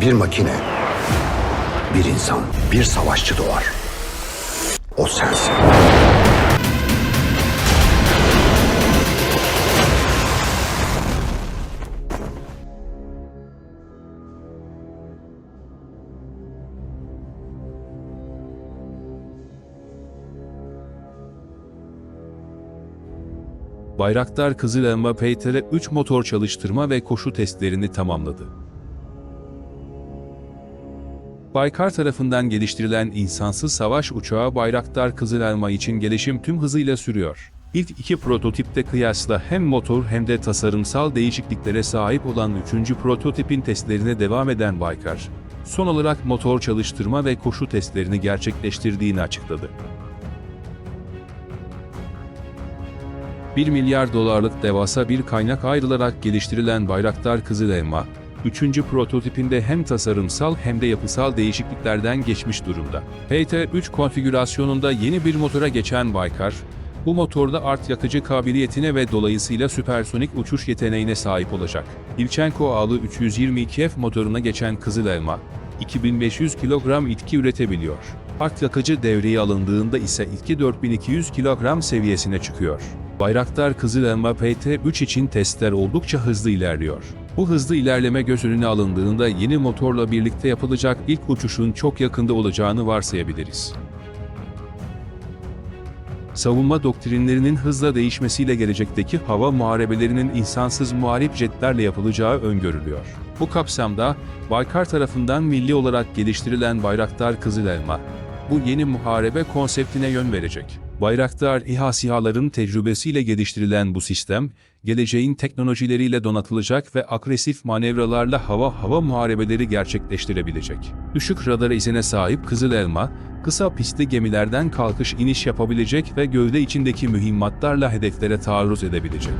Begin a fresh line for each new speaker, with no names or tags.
Bir makine, bir insan, bir savaşçı doğar. O sensin.
Bayraktar Kızıl Elma Peyter'e 3 motor çalıştırma ve koşu testlerini tamamladı. Baykar tarafından geliştirilen insansız savaş uçağı Bayraktar Kızıl Elma için gelişim tüm hızıyla sürüyor. İlk iki prototipte kıyasla hem motor hem de tasarımsal değişikliklere sahip olan üçüncü prototipin testlerine devam eden Baykar, son olarak motor çalıştırma ve koşu testlerini gerçekleştirdiğini açıkladı. 1 milyar dolarlık devasa bir kaynak ayrılarak geliştirilen Bayraktar Kızıl Elma, 3. prototipinde hem tasarımsal hem de yapısal değişikliklerden geçmiş durumda. PT-3 konfigürasyonunda yeni bir motora geçen Baykar, bu motorda art yakıcı kabiliyetine ve dolayısıyla süpersonik uçuş yeteneğine sahip olacak. İlçenko ağlı 322F motoruna geçen Kızıl Elma, 2500 kilogram itki üretebiliyor. Art yakıcı devreye alındığında ise itki 4200 kilogram seviyesine çıkıyor. Bayraktar Kızıl Elma PT-3 için testler oldukça hızlı ilerliyor. Bu hızlı ilerleme göz önüne alındığında yeni motorla birlikte yapılacak ilk uçuşun çok yakında olacağını varsayabiliriz. Savunma doktrinlerinin hızla değişmesiyle gelecekteki hava muharebelerinin insansız muharip jetlerle yapılacağı öngörülüyor. Bu kapsamda Baykar tarafından milli olarak geliştirilen Bayraktar Kızıl Elma, bu yeni muharebe konseptine yön verecek. Bayraktar İHA SİHA'ların tecrübesiyle geliştirilen bu sistem, geleceğin teknolojileriyle donatılacak ve agresif manevralarla hava-hava muharebeleri gerçekleştirebilecek. Düşük radar izine sahip Kızıl Elma, kısa pistli gemilerden kalkış iniş yapabilecek ve gövde içindeki mühimmatlarla hedeflere taarruz edebilecek.